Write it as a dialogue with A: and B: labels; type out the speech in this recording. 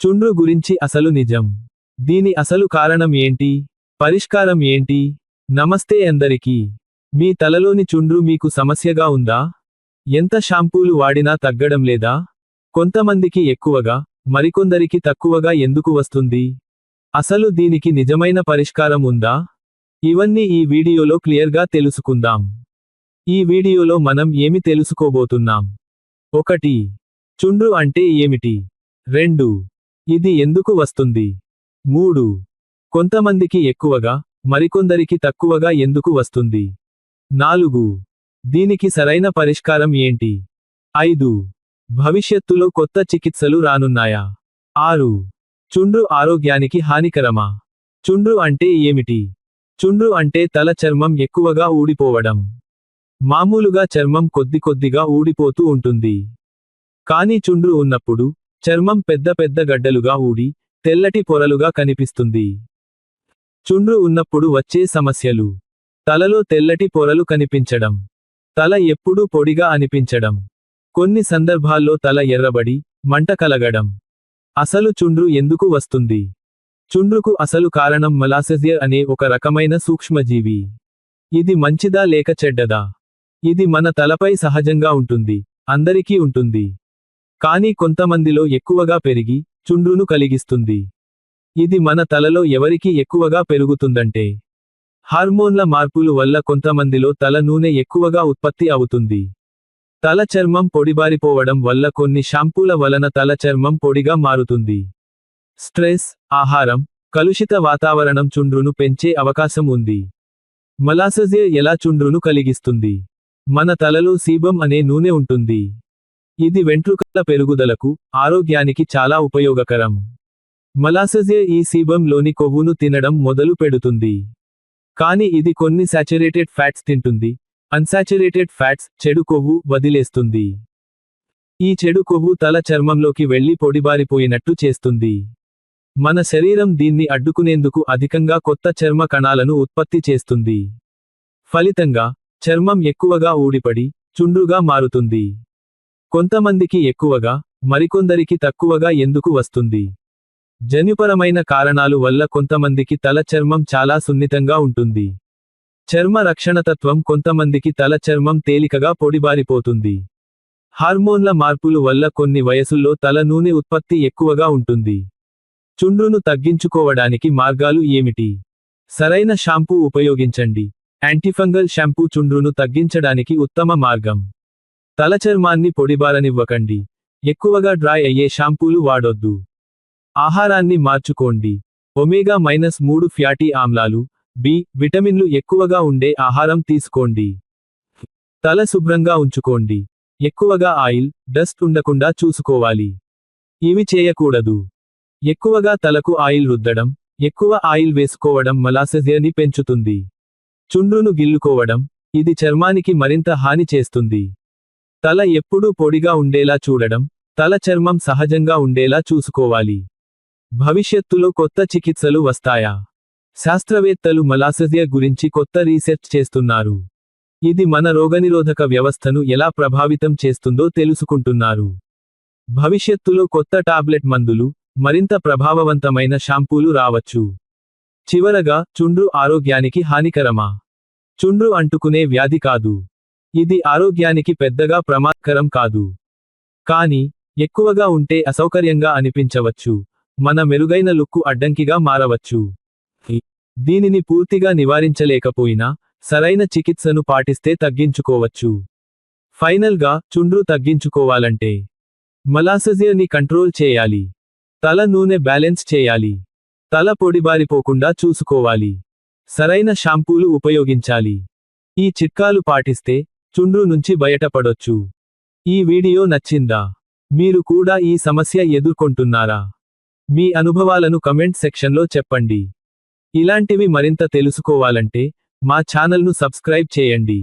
A: చుండ్రు గురించి అసలు నిజం? దీని అసలు కారణం ఏంటి? పరిష్కారం ఏంటి? నమస్తే అందరికీ. మీ తలలోని చుండ్రు మీకు సమస్యగా ఉందా? ఎంత షాంపూలు వాడినా తగ్గడం లేదా? కొంతమందికి ఎక్కువగా మరికొందరికి తక్కువగా ఎందుకు వస్తుంది? అసలు దీనికి నిజమైన పరిష్కారం ఉందా? ఇవన్నీ ఈ వీడియోలో క్లియర్గా తెలుసుకుందాం. ఈ వీడియోలో మనం ఏమి తెలుసుకోబోతున్నాం? ఒకటి చుండ్రు అంటే ఏమిటి? రెండు ఇది ఎందుకు వస్తుంది? మూడు. కొంతమందికి ఎక్కువగా మరికొందరికి తక్కువగా ఎందుకు వస్తుంది? నాలుగు. దీనికి సరైన పరిష్కారం ఏంటి? ఐదు. భవిష్యత్తులో కొత్త చికిత్సలు రానున్నాయా? ఆరు. చుండ్రు ఆరోగ్యానికి హానికరమా? చుండ్రు అంటే ఏమిటి? చుండ్రు అంటే తల చర్మం ఎక్కువగా ఊడిపోవడం. మామూలుగా చర్మం కొద్ది కొద్దిగా ఊడిపోతూ ఉంటుంది. కానీ చుండ్రు ఉన్నప్పుడు చర్మం పెద్ద పెద్ద గడ్డలుగా ఊడి తెల్లటి పొరలుగా కనిపిస్తుంది. చుండ్రు ఉన్నప్పుడు వచ్చే సమస్యలు. తలలో తెల్లటి పొరలు కనిపించడం. తల ఎప్పుడూ పొడిగా అనిపించడం. కొన్ని సందర్భాల్లో తల ఎర్రబడి మంట కలగడం. అసలు చుండ్రు ఎందుకు వస్తుంది? చుండ్రుకు అసలు కారణం మలాసెజియర్ అనే ఒక రకమైన సూక్ష్మజీవి. ఇది మంచిదా లేక చెడ్డదా? ఇది మన తలపై సహజంగా ఉంటుంది. అందరికీ ఉంటుంది. కానీ కొంతమందిలో ఎక్కువగా పెరిగి చుండ్రును కలిగిస్తుంది. ఇది మన తలలో ఎవరికి ఎక్కువగా పెరుగుతుందంటే హార్మోన్ల మార్పులు వల్ల కొంతమందిలో తల నూనె ఎక్కువగా ఉత్పత్తి అవుతుంది. తల చర్మం పొడిబారిపోవడం వల్ల కొన్ని షాంపూల వలన తల చర్మం పొడిగా మారుతుంది. స్ట్రెస్ ఆహారం కలుషిత వాతావరణం చుండ్రును పెంచే అవకాశం ఉంది. మలాసజే ఎలా చుండ్రును కలిగిస్తుంది? మన తలలో సీబం అనే నూనె ఉంటుంది. ఇది వెంట్రుకల పెరుగుదలకు ఆరోగ్యానికి చాలా ఉపయోగకరం. మలాసజే ఈ సీబంలోని కొవ్వును తినడం మొదలు పెడుతుంది. కానీ ఇది కొన్ని సాచురేటెడ్ ఫ్యాట్స్ తింటుంది. అన్సాచురేటెడ్ ఫ్యాట్స్ చెడు కొవ్వు వదిలేస్తుంది. ఈ చెడు కొవ్వు తల చర్మంలోకి వెళ్ళి పొడిబారిపోయినట్టు చేస్తుంది. మన శరీరం దీన్ని అడ్డుకునేందుకు అధికంగా కొత్త చర్మ కణాలను ఉత్పత్తి చేస్తుంది. ఫలితంగా చర్మం ఎక్కువగా ఊడిపడి చుండ్రుగా మారుతుంది. కొంతమందికి ఎక్కువగా మరికొందరికి తక్కువగా ఎందుకు వస్తుంది? జన్యుపరమైన కారణాలు వల్ల కొంతమందికి తల చర్మం చాలా సున్నితంగా ఉంటుంది. చర్మ రక్షణతత్వం కొంతమందికి తల చర్మం తేలికగా పొడిబారిపోతుంది. హార్మోన్ల మార్పులు వల్ల కొన్ని వయసుల్లో తల నూనె ఉత్పత్తి ఎక్కువగా ఉంటుంది. చుండ్రును తగ్గించుకోవడానికి మార్గాలు ఏమిటి? సరైన షాంపూ ఉపయోగించండి. యాంటీఫంగల్ షాంపూ చుండ్రును తగ్గించడానికి ఉత్తమ మార్గం. తల చర్మాన్ని పొడిబారనివ్వకండి ఎక్కువగా డ్రై అయ్యే షాంపూలు వాడొద్దు. ఆహారాన్ని మార్చుకోండి. ఒమేగా మైనస్ మూడు ఫ్యాటీ ఆమ్లాలు బి విటమిన్లు ఎక్కువగా ఉండే ఆహారం తీసుకోండి. తల శుభ్రంగా ఉంచుకోండి. ఎక్కువగా ఆయిల్ డస్ట్ ఉండకుండా చూసుకోవాలి. ఇవి చేయకూడదు. ఎక్కువగా తలకు ఆయిల్ రుద్దడం ఎక్కువ ఆయిల్ వేసుకోవడం మలాసెజియని పెంచుతుంది. చుండ్రును గిల్లుకోవడం ఇది చర్మానికి మరింత హాని చేస్తుంది. తల ఎప్పుడూ పొడిగా ఉండేలా చూడడం తల చర్మం సహజంగా ఉండేలా చూసుకోవాలి. భవిష్యత్తులో కొత్త చికిత్సలు వస్తాయా? శాస్త్రవేత్తలు మలాసజియా గురించి కొత్త రీసెర్చ్ చేస్తున్నారు. ఇది మన రోగనిరోధక వ్యవస్థను ఎలా ప్రభావితం చేస్తుందో తెలుసుకుంటున్నారు. భవిష్యత్తులో కొత్త టాబ్లెట్ మందులు మరింత ప్రభావవంతమైన షాంపూలు రావచ్చు. చివరగా చుండ్రు ఆరోగ్యానికి హానికరమా? చుండ్రు అంటుకునే వ్యాధి కాదు. ఇది ఆరోగ్యానికి పెద్దగా ప్రమాదకరం కాదు. కానీ ఎక్కువగా ఉంటే అసౌకర్యంగా అనిపించవచ్చు. మన మెరుగైన లుక్కు అడ్డంకిగా మారవచ్చు. దీనిని పూర్తిగా నివారించలేకపోయినా సరైన చికిత్సను పాటిస్తే తగ్గించుకోవచ్చు. ఫైనల్గా చుండ్రు తగ్గించుకోవాలంటే మలాసజియర్ని కంట్రోల్ చేయాలి. తల నూనె బ్యాలెన్స్ చేయాలి. తల పొడిబారిపోకుండా చూసుకోవాలి. సరైన షాంపూలు ఉపయోగించాలి. ఈ చిట్కాలు పాటిస్తే చుండ్రు నుంచి బయటపడొచ్చు. ఈ వీడియో నచ్చిందా? మీరు కూడా ఈ సమస్య ఎదుర్కొంటున్నారా? మీ అనుభవాలను కమెంట్ సెక్షన్లో చెప్పండి. ఇలాంటివి మరింత తెలుసుకోవాలంటే మా ఛానల్ను సబ్స్క్రైబ్ చేయండి.